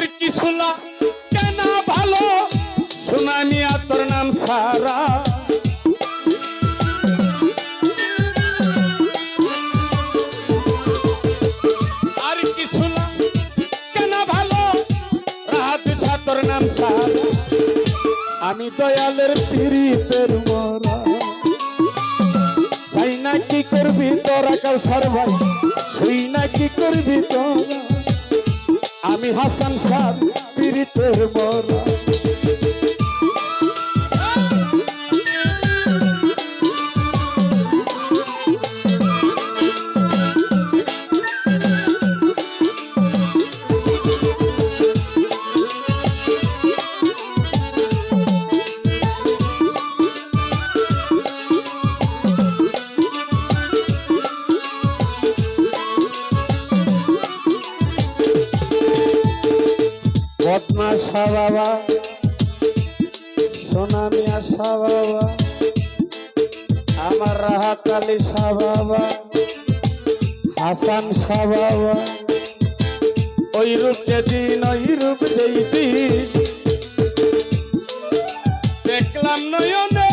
কিছু না। কেন ভালো? সোনামিয়া তোর নাম সারা। আর না। কেন ভালো? রাহাত তোর নাম সারা। আমি দয়ালের পিড়িতের মরা। চাই না কি করবি তোরা কাল সরভাই শুই না কি করবি তোরা? আমি হাসান সাহ পীড়িতের মরা বাবা আমার রাহাত আলী শাহ বাবা হাসান শাহ বাবা ওই রূপ যেদিন ওই রূপ যেই দিন। দেখলাম নয়নে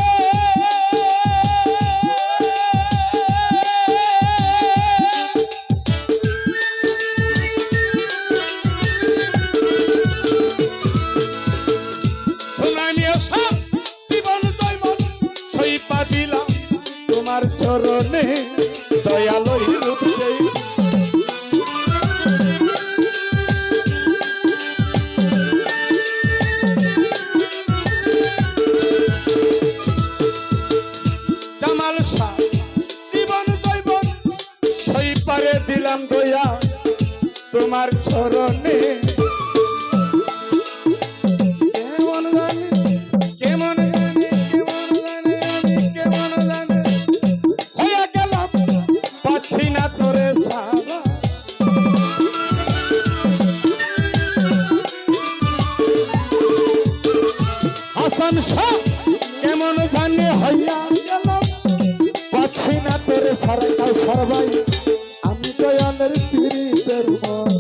পীড়িতের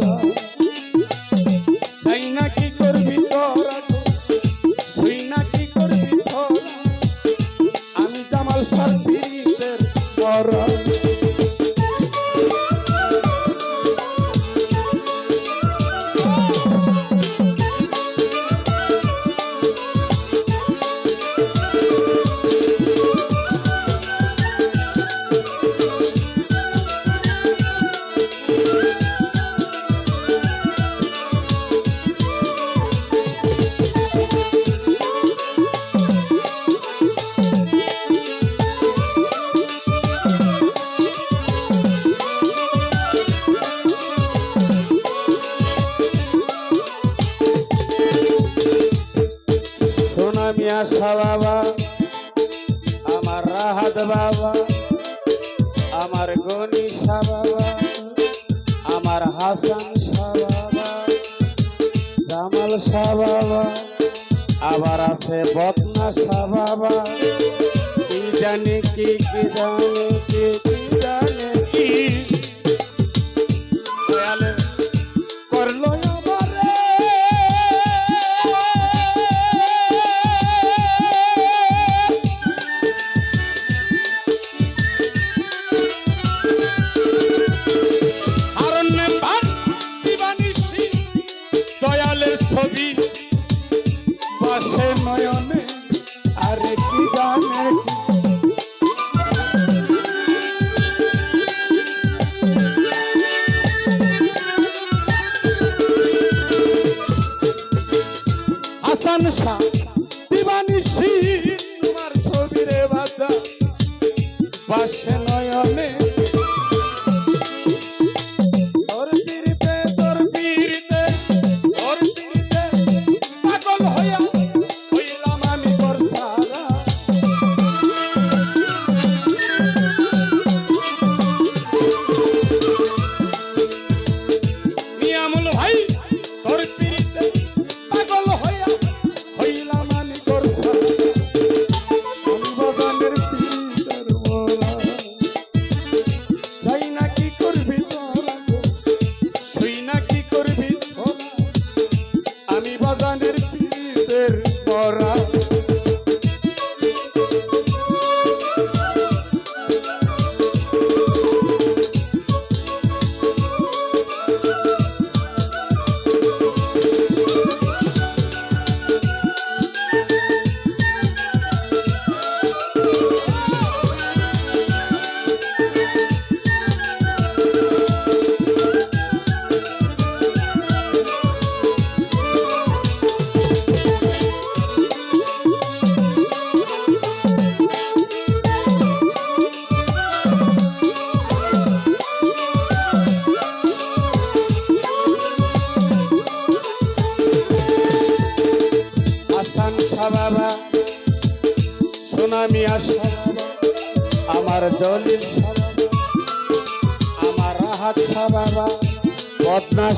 শাহ বাবা আমার রাহাত বাবা, আমার গনি শাহ বাবা আমার হাসান শাহ বাবা জামাল শাহ বাবা আবার আছে বদনা শাহ বাবা কি জানি কি জানি কি জানি কি হাসান শাহ তোমার ছবি রে বাদা পাশে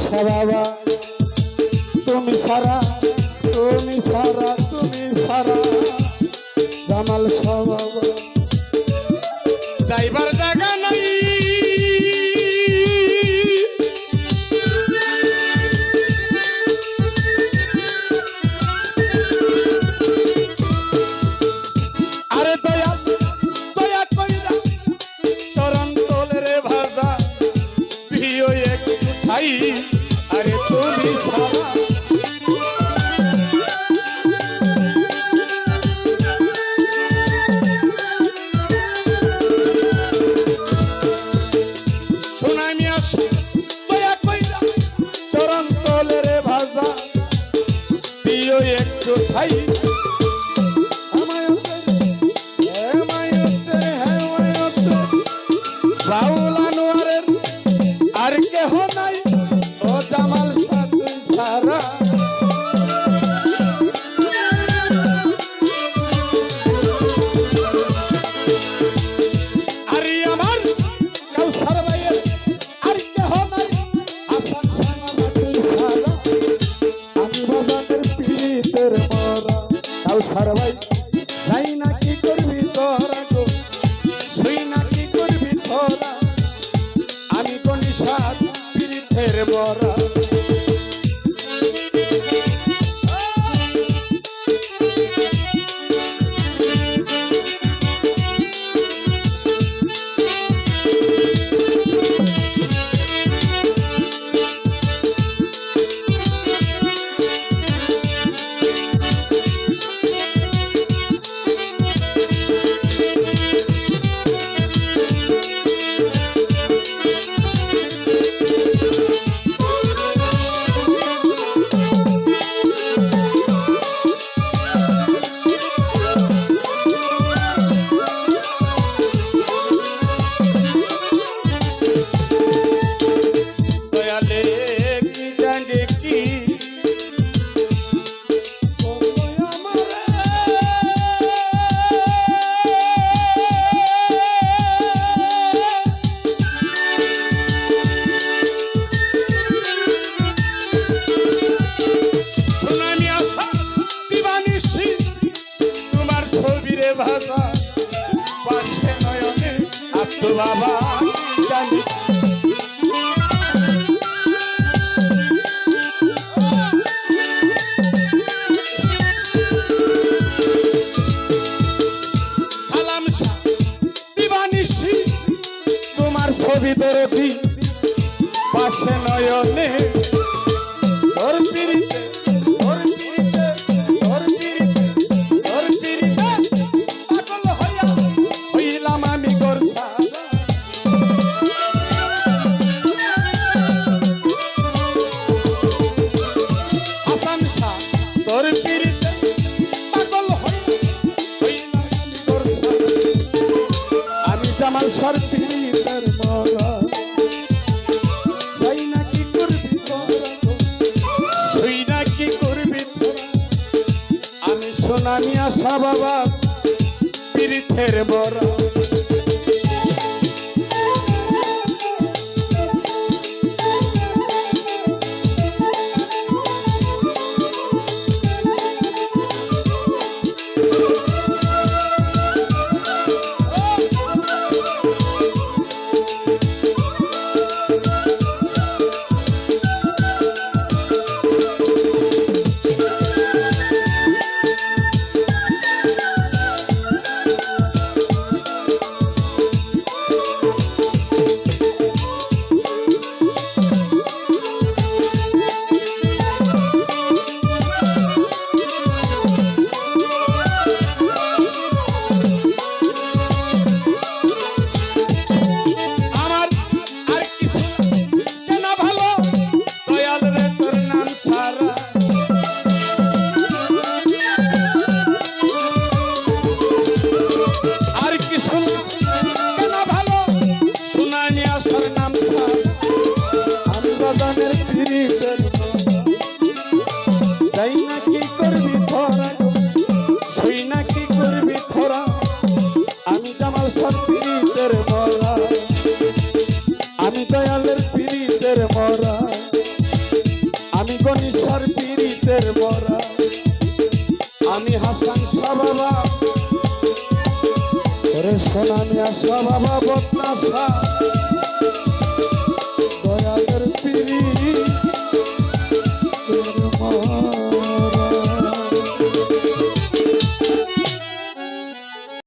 সারা তুমি সারা তুমি সারা তুমি সারা জামাল সারা একটু খাই। দুঃখের বাবা জানি সালাম দিবানিশি তোমার ছবি দরদি পাশে নয়নে বাবা পীরিথের বড় পিড়িতের বড়া। আমি হাসান শাহ বাবা ওরে সোনামি আশা বাবা বদনাশা